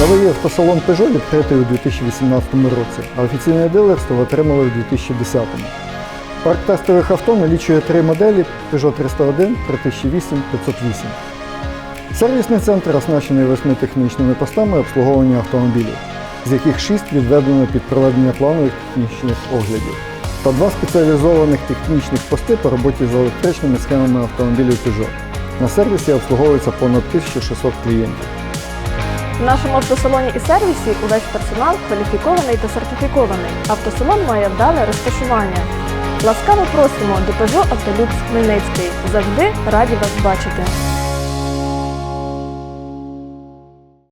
автосалон Peugeot відкритий у 2018 році, а офіційне дилерство отримали в 2010. Парк тестових авто налічує три моделі Peugeot 301, 3008, 508. Сервісний центр оснащений восьми технічними постами обслуговування автомобілів, з яких шість відведено під проведення планових технічних оглядів, та два спеціалізованих технічних пости по роботі з електричними схемами автомобілів Peugeot. На сервісі обслуговується понад 1600 клієнтів. В нашому автосалоні і сервісі увесь персонал кваліфікований та сертифікований. Автосалон має вдале розташування. Ласкаво просимо до Peugeot Автолюкс Хмельницький. Завжди раді вас бачити.